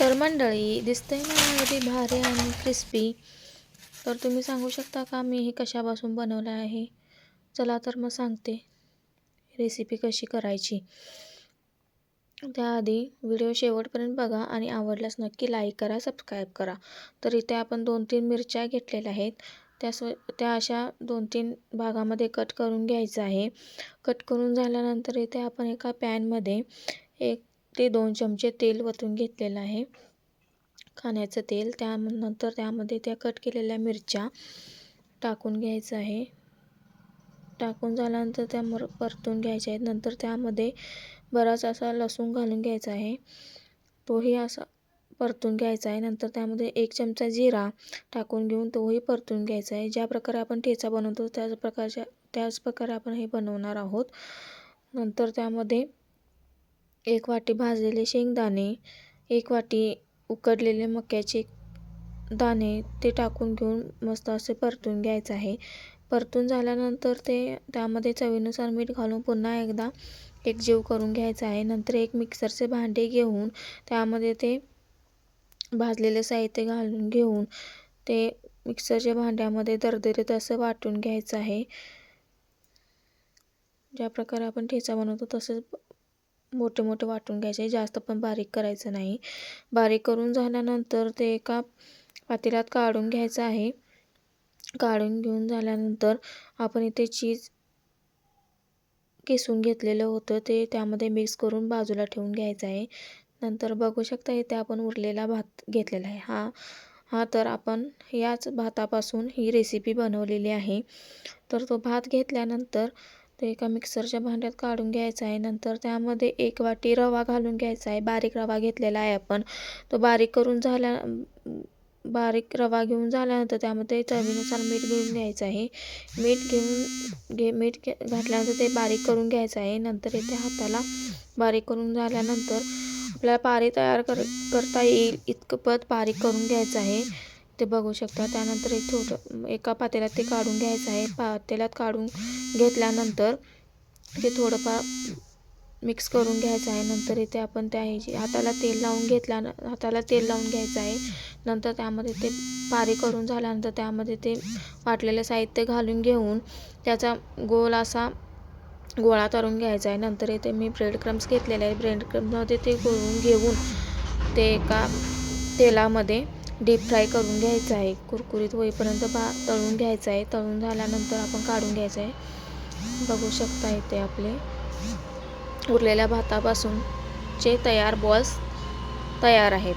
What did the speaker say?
तर मंडळी दिसतंय ना अगदी भारी आणि क्रिस्पी तर तुम्ही सांगू शकता का मी हे कशापासून बनवलं आहे? चला तर मग सांगते. रेसिपी कशी करायची? त्याआधी व्हिडिओ शेवटपर्यंत बघा आणि आवडल्यास नक्की लाईक करा सबस्क्राईब करा. तर इथे आपण दोन तीन मिरच्या घेतलेल्या आहेत. त्या स्व त्या अशा दोन तीन भागामध्ये कट करून घ्यायचं आहे. कट करून झाल्यानंतर इथे आपण एका पॅनमध्ये एक ते दोन चमचे तेल वतून घेतलेलं आहे. खाण्याचं तेल त्यानंतर त्यामध्ये त्या कट केलेल्या मिरच्या टाकून घ्यायचं आहे. टाकून झाल्यानंतर त्या मर परतून घ्यायच्या आहेत. नंतर त्यामध्ये बराच असा लसूण घालून घ्यायचा आहे. तोही असा परतून घ्यायचा आहे. नंतर त्यामध्ये एक चमचा जिरा टाकून घेऊन तोही परतून घ्यायचा आहे. ज्या प्रकारे आपण ठेचा बनवतो त्याच प्रकारच्या त्याच प्रकारे आपण हे बनवणार आहोत. नंतर त्यामध्ये एक वाटी भाजलेले शेंगदाणे एक वाटी उकडलेले मक्याचे दाणे ते टाकून घेऊन मस्त असे परतून घ्यायचं आहे. परतून झाल्यानंतर ते त्यामध्ये चवीनुसार मीठ घालून पुन्हा एकदा एक जीव करून घ्यायचं आहे. नंतर एक मिक्सरचे भांडे घेऊन त्यामध्ये ते भाजलेले साहित्य घालून घेऊन ते मिक्सरच्या भांड्यामध्ये दरदरीत असं वाटून घ्यायचं आहे. ज्या प्रकारे आपण ठेचा बनवतो तसंच मोठे मोठे वाटून घ्यायचे. जास्त पण बारीक करायचं नाही. बारीक करून झाल्यानंतर ते एका पातेल्यात काढून घ्यायचं आहे. काढून घेऊन झाल्यानंतर आपण इथे चीज किसून घेतलेलं होतं. ते त्यामध्ये मिक्स करून बाजूला ठेवून घ्यायचं आहे. नंतर बघू शकता इथे आपण उरलेला भात घेतलेला आहे. हा हा तर आपण याच भातापासून ही रेसिपी बनवलेली आहे. तर तो भात घेतल्यानंतर ते एका मिक्सरच्या भांड्यात काढून घ्यायचं आहे. नंतर त्यामध्ये एक वाटी रवा घालून घ्यायचा आहे. बारीक रवा घेतलेला आहे आपण. तो बारीक करून झाल्या बारीक रवा घेऊन झाल्यानंतर त्यामध्ये चवीनुसार मीठ घेऊन घ्यायचं आहे. मीठ घेऊन घे मीठ घे घातल्यानंतर ते बारीक करून घ्यायचं आहे. नंतर इथे हाताला बारीक करून झाल्यानंतर आपल्याला पारी तयार कर करता येईल इतकं पत बारीक करून घ्यायचं आहे. ते बघू शकता. त्यानंतर एक थोडं एका पातेल्यात ते काढून घ्यायचं आहे. पातेल्यात काढून घेतल्यानंतर ते थोडंफार मिक्स करून घ्यायचं आहे. नंतर इथे आपण त्या ह्याची हाताला तेल लावून घेतल्या हाताला तेल लावून घ्यायचं आहे. नंतर त्यामध्ये ते पारी करून झाल्यानंतर त्यामध्ये ते वाटलेलं साहित्य घालून घेऊन त्याचा गोल असा गोळा तळून घ्यायचा आहे. नंतर इथे मी ब्रेड क्रम्स घेतलेले आहे ब्रेड क्रम्समध्ये ते गोळून घेऊन ते एका तेलामध्ये डीप फ्राय करून घ्यायचं आहे. कुरकुरीत होईपर्यंत बा तळून घ्यायचं आहे. तळून झाल्यानंतर आपण काढून घ्यायचं आहे. बघू शकता इथे आपले उरलेल्या भातापासून चे तयार बॉल्स तयार आहेत.